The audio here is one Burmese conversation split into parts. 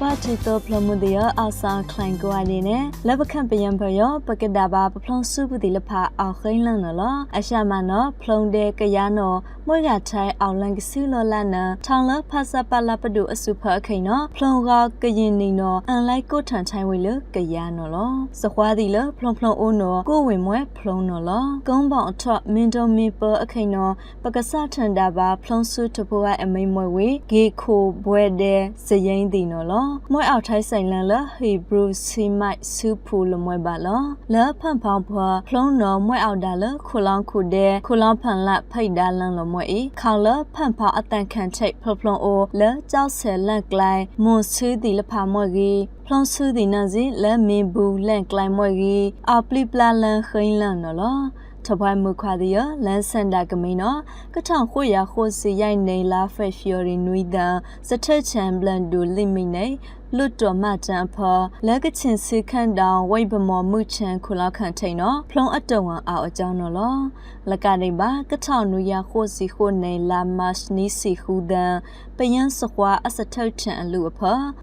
ပတ်တီတော့ဖလမှုဒီယအဆာခလိုင်ကွာနေနဲ့လက်ပခန့်ပယံဖယောပကဒါဘာပဖလွန်စုပတိလဖာအောက်ခိန်လန်နော်အရှာမနော်ဖလုံတဲ့ကရနော်မွေကထိုင်အောင်လန်ကစီလောလနထောင်လဖဆပလပဒုအစုဖအခိန်နော်ဖလုံကကရင်နေနော်အန်လိုက်ကိုထန်ထိုင်ဝေလကရနော်လောစခွားဒီလဖလုံဖလုံအိုးနော်ကိုဝင်မွဲဖလုံနော်လောကုန်းပေါင်အထမင်းတော်မီပအခိန်နော်ပကဆထန်ဒါဘာဖလုံစုတဖိုးကအမိန်မွဲဝေဂေခိုဘွဲတဲ့စရင်ဒီနော်လောမွဲအောက်ထိုင်ဆိုင်လန်လဟီဘရူစီမိုက်ဆူဖူလမွဲပါလောလဖန်ဖောင်ဖွာဖလုံနော်မွဲအောက်ဒါလခူလောင်းခုတဲ့ခူလောင်းဖန်လဖိတ်ဒါလန်လမွဲဤခေါလဖန်ဖောင်အတန်ခံချိတ်ဖဖလုံအိုလကြောက်ဆယ်လန့်ကလိုင်းမွန်ဆူဒီလဖာမွဲကြီးဖလွန်ဆူဒီနာစီလက်မင်ဘူးလန့်ကလိုင်းမွဲကြီးအပလီပလာလန်ခိန်လန်နော်လော ထပွိုင်မခွာဒီယလန်စန်ဒါကမိနော်ကထောင်ခွေရခိုစီရိုက်နေလာဖက်ဖီယိုရီနွီဒန်စထက်ချန်ဘလန်ဒူလိမိနေ လွတ်တော်မတန်ဖော်လက်ကချင်စီခန့်တောင်ဝိတ်ဗမော်မှုချန်ခုလောက်ခန့်ထိန်နော်ဖလုံအတုံဝအောင်အကြောင်းနော်လောလက်ကနေပါကထောင်နူရခိုစီခိုနေလာမတ်နီစီခူဒန်ပယန်းစခွာအစထုတ်ချန်အလူအဖ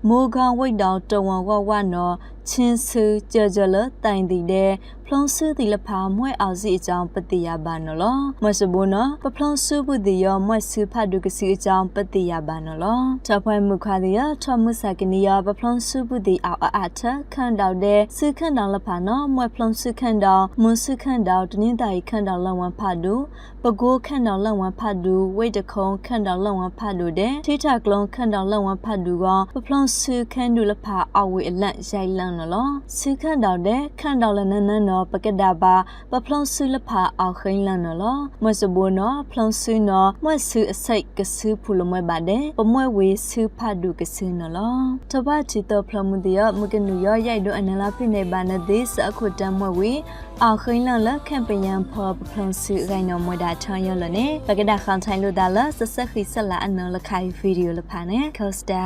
မိုးကောင်ဝိတ်တောင်တုံဝဝဝနော်ချင်းဆူကြကြလတိုင်တီတဲ့ဖလုံဆူတီလဖာမွဲအောင်စီအကြောင်းပတိယပါနော်လောမစဘူနော်ပဖလုံဆူဘူးတီရောမွဲဆူဖတ်ဒုကစီအကြောင်းပတိယပါနော်လောထဖွဲမှုခါတီရထမှုစကနီယပဖလုံဆူဘူးတီအောက်အထခန့်တောက်တဲ့ဆူခန့်တောင်လဖာနော်မွဲဖလုံဆူခန့်တောင်မွန်ဆူခန့်တောင်တနင်္သာရီခန့်တောင်လဝန်ဖတ်ဒုပကိုးခန့်တောင်လဝန်ဖတ်ဒုဝိတ်တခုံခန့်တောင်လဝန်ဖတ်ဒုတဲ့ထိထကလုံးခန့်တောင်လဝန်ဖတ်ဒုကပဖလုံဆူခန့်ဒုလဖာအောက်ဝေအလန့်ရိုက်လန့်နော်လောဆူခန့်တောင်တဲ့ခန့်တောင်လနနနော်ပကဒါပါပဖလုံဆူလဖာအောက်ခိန်လန့်နော်လောမွဲစဘူနော်ဖလုံဆူနော်မွဲဆူအစိတ်ကဆူဖူလမွဲပါတဲ့ပမွဲဝေဆူဖတ်ဒုကဆူနော်လောတပတ်ချီတော့ဖလုံမှုတရမကနူရရိုက်တော့အနလာဖိနေပါနဲ့ဒီစအခုတမ်းမွဲဝေအောက်ခိန်လန့်လခန့်ပယံဖောပဖလုံဆူရိုင်နော်မွဲတာချောင်းရလနဲ့ပကဒါခေါန်ထိုင်လို့ဒါလဆဆက်ခိဆက်လာအနော်လခိုင်ဗီဒီယိုလဖာနဲ့ကောစတာ